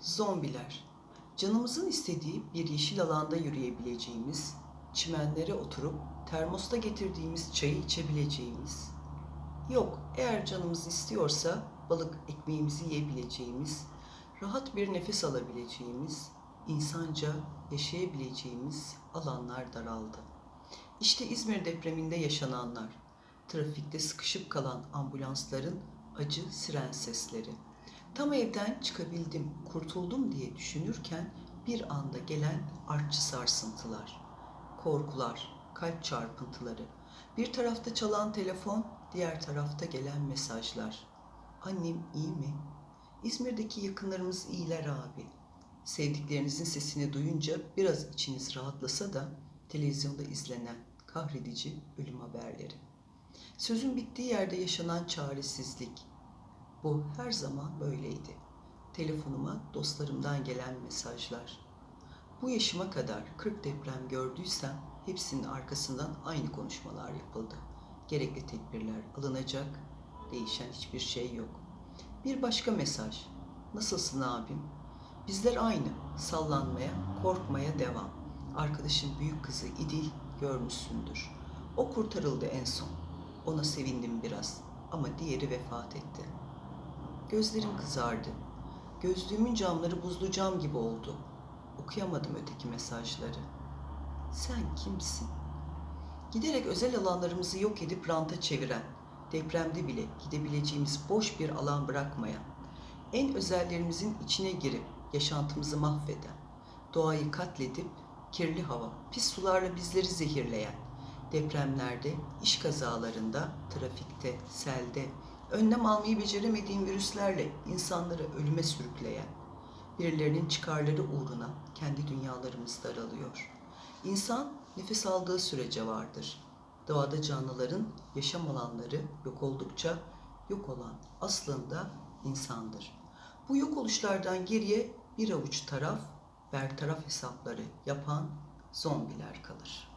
Zombiler. Canımızın istediği bir yeşil alanda yürüyebileceğimiz, çimenlere oturup termosta getirdiğimiz çayı içebileceğimiz. Yok, eğer canımız istiyorsa balık ekmeğimizi yiyebileceğimiz, rahat bir nefes alabileceğimiz, insanca yaşayabileceğimiz alanlar daraldı. İşte İzmir depreminde yaşananlar, trafikte sıkışıp kalan ambulansların acı siren sesleri. Tam evden çıkabildim, kurtuldum diye düşünürken bir anda gelen artçı sarsıntılar, korkular, kalp çarpıntıları. Bir tarafta çalan telefon, diğer tarafta gelen mesajlar. Annem iyi mi? İzmir'deki yakınlarımız iyiler abi. Sevdiklerinizin sesini duyunca biraz içiniz rahatlasa da televizyonda izlenen kahredici ölüm haberleri. Sözün bittiği yerde yaşanan çaresizlik. Bu her zaman böyleydi. Telefonuma dostlarımdan gelen mesajlar. Bu yaşıma kadar 40 deprem gördüysem hepsinin arkasından aynı konuşmalar yapıldı. Gerekli tedbirler alınacak, değişen hiçbir şey yok. Bir başka mesaj. Nasılsın abim? Bizler aynı. Sallanmaya, korkmaya devam. Arkadaşın büyük kızı İdil görmüşsündür. O kurtarıldı en son. Ona sevindim biraz ama diğeri vefat etti. Gözlerim kızardı. Gözlüğümün camları buzlu cam gibi oldu. Okuyamadım öteki mesajları. Sen kimsin? Giderek özel alanlarımızı yok edip ranta çeviren, depremde bile gidebileceğimiz boş bir alan bırakmayan, en özellerimizin içine girip yaşantımızı mahveden, doğayı katledip kirli hava, pis sularla bizleri zehirleyen, depremlerde, iş kazalarında, trafikte, selde, önlem almayı beceremediğin virüslerle insanları ölüme sürükleyen, birilerinin çıkarları uğruna kendi dünyalarımız daralıyor. İnsan nefes aldığı sürece vardır. Doğada canlıların yaşam alanları yok oldukça yok olan aslında insandır. Bu yok oluşlardan geriye bir avuç taraf, bertaraf hesapları yapan zombiler kalır.